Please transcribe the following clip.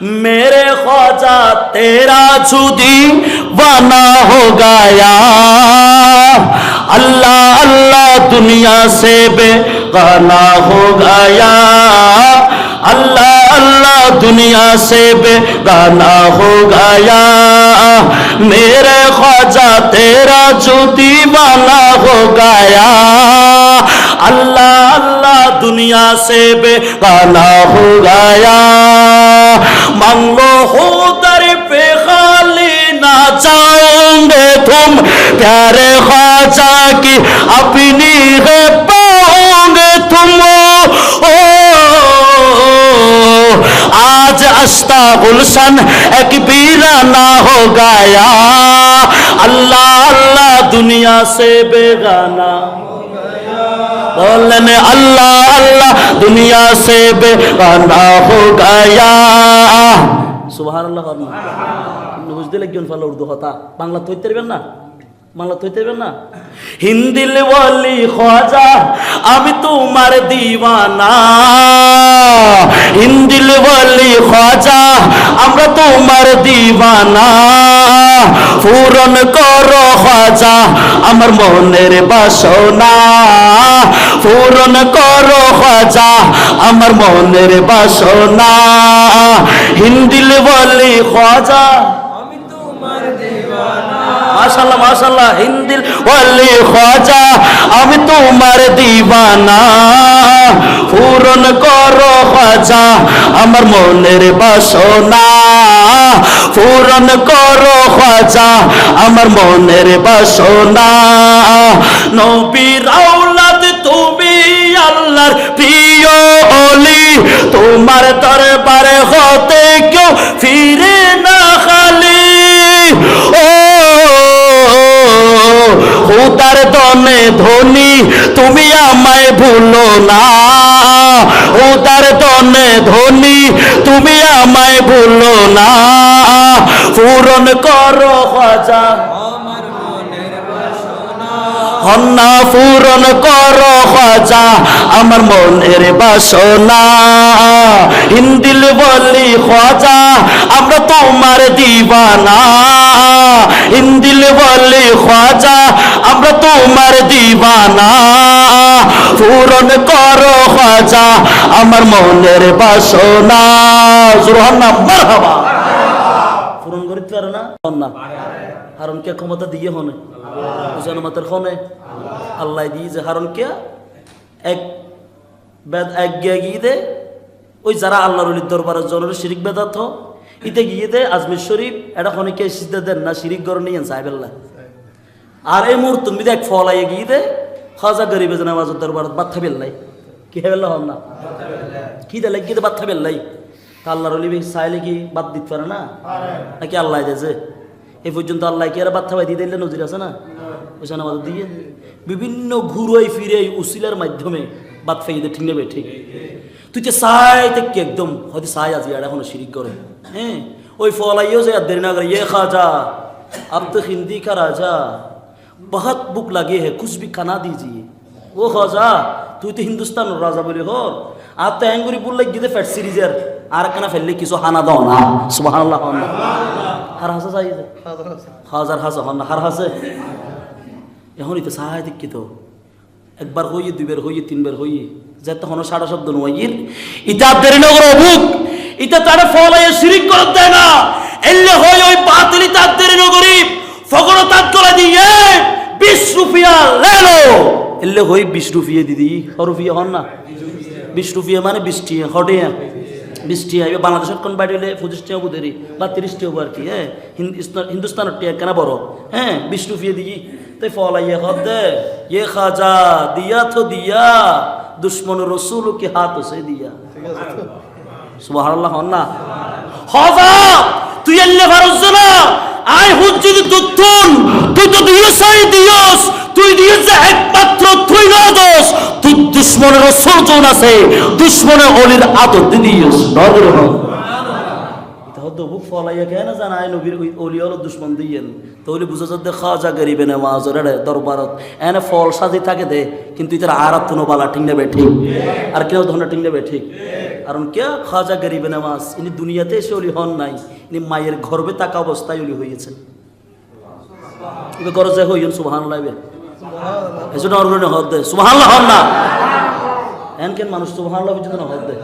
میرے خواجہ تیرا جودی وانا ہو گیا اللہ اللہ دنیا سے بے گانا ہو گیا اللہ اللہ دنیا سے بے گانا ہو گیا میرے خواجہ تیرا جو دیوانہ ہو گیا اللہ اللہ دنیا سے بے گانا ہو گیا तुम प्यारे ख्वाजा की अपनी है पाओगे तुम ओ आज अस्ता गुलशन एक बीराना हो गया अल्लाह अल्लाह दुनिया से बेगाना बोलन अल्लाह अल्लाह दुनिया से बेगाना हो गया সুবহান আল্লাহ বুঝতে লাগবেন ফলে উর্দু কথা। বাংলা তৈরি না। বাংলা তৈতে না? হিন্দিল বলি খাজা আমি তোমার দিওয়ানা। হিন্দিল বলি খাজা আমরা তোমার দিওয়ানা। পূরণ করো খাজা আমার মনের বাসনা। পূরণ করো খাজা আমার মনের বাসনা। হিন্দিল বলি খাজা মাশাল্লাহ মাশাল্লাহ হিন্দিল ওয়ালি খাজা আমি তোমার দিবানা, পূরণ করো খাজা আমার মনের বাসনা, পূরণ করো খাজা আমার মনের বাসনা। নবীর আওলাদ তুমি আল্লাহর প্রিয় অলি তোমার দরবারে হতে কেউ ফিরে খুদার দনে ধনী, তুমি আমায় ভুলো না। উদার দনে ধনী, তুমি আমায় ভুলো না। পূরণ করো খাজা হন্না পূরণ করো খাজা আমার মনের বাসনা। হিন্দিল বলি খাজা আমরা তোমার দিবানা। হিন্দিল বলি খাজা তোমার দিবানা। পূরণ করো খাজা আমার মনের বাসনা। সুরহান্না মারহাবা। পূরণ করিতে পারে না? না। হারণ কে ক্ষমতা দিয়ে হনে। বুঝানো মাতার হনে? আল্লাহ দিয়ে যে হারণ কে এক বেদ এক গিয়ে গিয়ে দে। ওই যারা আল্লাহর অলির দরবারের জনের শিরিক বেদাত ইতে গিয়ে দে। আজমির শরীফ এটা খনিকে সিদ্ধা দেন না? শিরিক গর নিয়ে সাহেবেল্লা আর এই মুহূর্ত মিদে এক ফল আইয়ে গিয়ে দে, খাজা গরিব জানা আওয়াজ দরবার বাচ্চা কি হেবেল হল না? কি দে লাগিয়ে বাচ্চা বেল্লাই তা আল্লাহর রলিবি চাইলে কি বাদ দিতে পারে না? নাকি আল্লাহ যে এ পর্যন্ত আল্লাহ কি আর বাথা ভাই দিয়ে দিলে নজির আছে না? ওইসা নামাজ দিয়ে। বিভিন্ন ঘুরোয় ফিরে উসিলার মাধ্যমে বাদ ফাইদে ঠিক নেবে ঠিক। তুই যে সাই থেকে একদম, হয়তো সাই আজ আর এখনও শিরিক করে। হ্যাঁ? ওই ফলাইও যে আর দেরি না করে ইয়ে খাজা আপ তো হিন্দি খা রাজা। बहुत भूख लगे है कुछ भी खाना दीजिए वो खाजा তুই তো হিন্দুস্তান রাজা বলে হো আর তো অ্যাঙ্গুরি বললে গিয়ে ফ্যাট সিরিজের আর কেনা ফেললে কিছু হানা দাও না সুবহানাল্লাহ হন না হার হাসা চাই হাজার হাসা হন না হার হাসে এখনই তো সাহায্য দেখি তো একবার হইয়ে দুইবার হইয়ে তিনবার হইয়ে যাতে হন সাড়া শব্দ নইয়ের ইটা দেরি নগর অবুক ইটা তারা ফলাইয়ে শিরিক করত দেয় না এলে হই ওই বাতিলি তার দেরি নগরী ফগর তার তোলা দিয়ে বিশ রুপিয়া লেলো। এলে হই বিশ রুপিয়া দিদি হ রুপিয়া হন না? বিশ রুপিয়া মানে বৃষ্টি হটে বৃষ্টি হয় বাংলাদেশের কোন বাড়ি হলে পঁচিশটি হব দেরি? বা তিরিশটি হব আর কি হ্যাঁ? হিন্দুস্তানের টিয়া কেনা বড় হ্যাঁ? বিশ রুপিয়া দিই তাই ফল ইয়ে হব দে। ইয়ে খাজা, দিয়া তো দিয়া। দুশ্মন রসুল কি হাত সে দিয়া। সুবাহ হন না? হজা! তুই এলে ফারজ না আয় হুজ যদি দুধ তুই তো দিয়স আই দিয়স তুই দিয়স একমাত্র তুই দোষ। তুই দুশ্মনের রসুল জন আছে, দুশ্মনের অলির আদর দিদিয়স নগর দবুক ফলাইয়া অলি দুশ্মন এনে ফল থাকে দে, কিন্তু দুনিয়াতে মায়ের গর্ভে থাকা অবস্থায় অলি হয়েছেন এবার গরজে হইন সুবাহান লাইবে এজন্য অরুণে হদ দে। সুবহানাল্লাহ হন না। এন মানুষ সুবহানাল্লাহ না হদ দে।